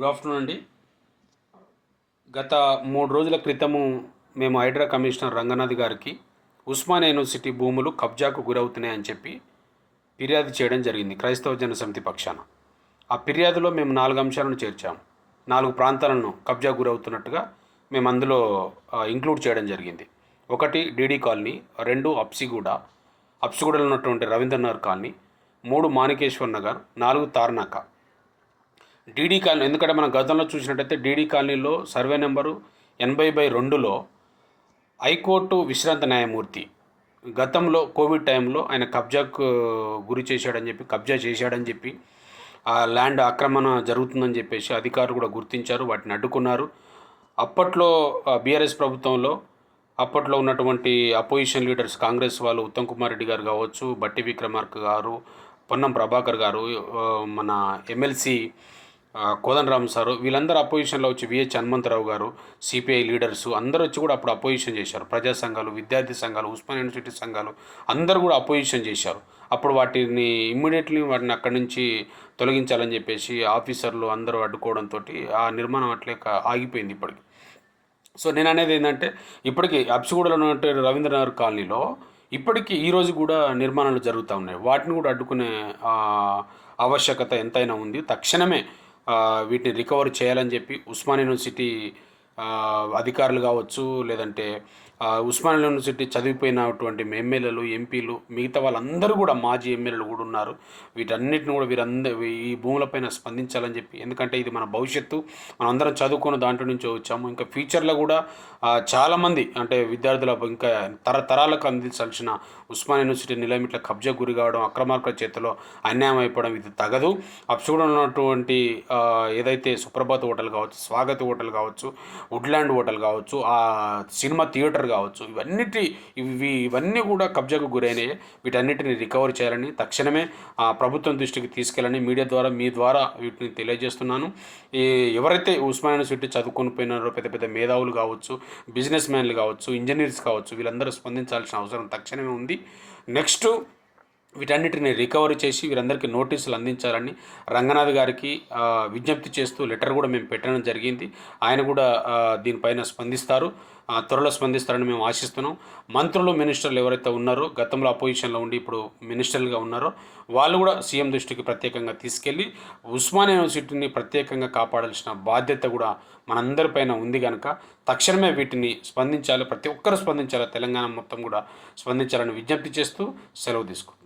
Good afternoon అండి. గత మూడు రోజుల క్రితము మేము హైడ్రా కమిషనర్ రంగనాథ్ గారికి ఉస్మాన్ యూనివర్సిటీ భూములు కబ్జాకు గురవుతున్నాయని చెప్పి ఫిర్యాదు చేయడం జరిగింది క్రైస్తవ జనసమితి పక్షాన. ఆ ఫిర్యాదులో మేము నాలుగు అంశాలను చేర్చాము నాలుగు ప్రాంతాలను కబ్జా గురవుతున్నట్టుగా మేము అందులో ఇంక్లూడ్ చేయడం జరిగింది. ఒకటి డీడీ కాలనీ రెండు అప్సిగూడ అప్సిగూడలో ఉన్నటువంటి రవీంద్రనగర్ కాలనీ మూడు మాణికేశ్వర్ నగర్ నాలుగు తార్నాక. డీడీ కాలనీ ఎందుకంటే మనం గతంలో చూసినట్టయితే డీడీ కాలనీలో సర్వే నెంబరు ఎనభై బై రెండులో హైకోర్టు విశ్రాంత న్యాయమూర్తి గతంలో కోవిడ్ టైంలో ఆయన కబ్జాకు గురి చేశాడని చెప్పి కబ్జా చేశాడని చెప్పి ఆ ల్యాండ్ ఆక్రమణ జరుగుతుందని చెప్పేసి అధికారులు కూడా గుర్తించారు వాటిని అడ్డుకున్నారు. అప్పట్లో బీఆర్ఎస్ ప్రభుత్వంలో అప్పట్లో ఉన్నటువంటి అపోజిషన్ లీడర్స్ కాంగ్రెస్ వాళ్ళు ఉత్తమ్ కుమార్ రెడ్డి గారు కావచ్చు బట్టి విక్రమార్క గారు పొన్నం ప్రభాకర్ గారు మన ఎమ్మెల్సీ కోదండరామ్ సారు వీళ్ళందరూ అపోజిషన్లో వచ్చి విహెచ్ హనుమంతరావు గారు సిపిఐ లీడర్స్ అందరూ వచ్చి కూడా అప్పుడు అపోజిషన్ చేశారు. ప్రజా సంఘాలు విద్యార్థి సంఘాలు ఉస్మాన్ యూనివర్సిటీ సంఘాలు అందరూ కూడా అపోజిషన్ చేశారు. అప్పుడు వాటిని ఇమ్మీడియట్లీ వాటిని అక్కడి నుంచి తొలగించాలని చెప్పేసి ఆఫీసర్లు అందరూ అడ్డుకోవడంతో ఆ నిర్మాణం అట్లే ఆగిపోయింది ఇప్పటికి. సో నేను అనేది ఏంటంటే ఇప్పటికీ అప్సిగూడలో ఉన్నటువంటి రవీంద్రనగర్ కాలనీలో ఇప్పటికీ ఈ రోజు కూడా నిర్మాణాలు జరుగుతూ ఉన్నాయి. వాటిని కూడా అడ్డుకునే ఆవశ్యకత ఎంతైనా ఉంది. తక్షణమే వీటిని రికవర్ చేయాలని చెప్పి ఉస్మాన్ యూనివర్సిటీ అధికారులు కావచ్చు లేదంటే ఉస్మానియా యూనివర్సిటీ చదివిపోయినటువంటి ఎమ్మెల్యేలు ఎంపీలు మిగతా వాళ్ళందరూ కూడా మాజీ ఎమ్మెల్యేలు కూడా ఉన్నారు. వీటన్నిటిని కూడా వీరందరూ ఈ భూములపైన స్పందించాలని చెప్పి. ఎందుకంటే ఇది మన భవిష్యత్తు. మనం అందరం చదువుకున్న దాంట్లో నుంచి వచ్చాము. ఇంకా ఫ్యూచర్లో కూడా చాలామంది అంటే విద్యార్థులకు ఇంకా తరతరాలకు అందించాల్సిన ఉస్మాన్ యూనివర్సిటీ నిలయం ఇట్లా కబ్జా గురి కావడం అక్రమార్కుల చేతిలో అన్యాయం అయిపోవడం ఇది తగదు. అప్సూడ ఉన్నటువంటి ఏదైతే సుప్రభాత్ హోటల్ కావచ్చు స్వాగత్ హోటల్ కావచ్చు వుడ్లాండ్ హోటల్ కావచ్చు ఆ సినిమా థియేటర్ కావచ్చు ఇవన్నిటి ఇవి ఇవన్నీ కూడా కబ్జాకు గురైనవి వీటన్నిటిని రికవర్ చేయాలని తక్షణమే ఆ, ప్రభుత్వం దృష్టికి తీసుకెళ్ళని మీడియా ద్వారా మీ ద్వారా వీటిని తెలియజేస్తున్నాను. ఈ ఎవరైతే ఉస్మాన్ యూనివర్సిటీ చదువుకొని పోయినారో పెద్ద పెద్ద మేధావులు కావచ్చు బిజినెస్ మ్యాన్లు కావచ్చు ఇంజనీర్స్ కావచ్చు వీళ్ళందరూ స్పందించాల్సిన అవసరం తక్షణమే ఉంది. నెక్స్ట్ వీటన్నిటిని రికవరీ చేసి వీరందరికీ నోటీసులు అందించాలని రంగనాథ్ గారికి విజ్ఞప్తి చేస్తూ లెటర్ కూడా మేము పెట్టడం జరిగింది. ఆయన కూడా దీనిపైన స్పందిస్తారు. త్వరలో స్పందిస్తారని మేము ఆశిస్తున్నాం. మంత్రులు మినిస్టర్లు ఎవరైతే ఉన్నారో గతంలో అపోజిషన్లో ఉండి ఇప్పుడు మినిస్టర్లుగా ఉన్నారో వాళ్ళు కూడా సీఎం దృష్టికి ప్రత్యేకంగా తీసుకెళ్ళి ఉస్మానియా యూనివర్సిటీని ప్రత్యేకంగా కాపాడాల్సిన బాధ్యత కూడా మనందరిపైన ఉంది కనుక తక్షణమే వీటిని స్పందించాలి ప్రతి ఒక్కరు స్పందించాలి తెలంగాణ మొత్తం కూడా స్పందించాలని విజ్ఞప్తి చేస్తూ సెలవు తీసుకుంటాం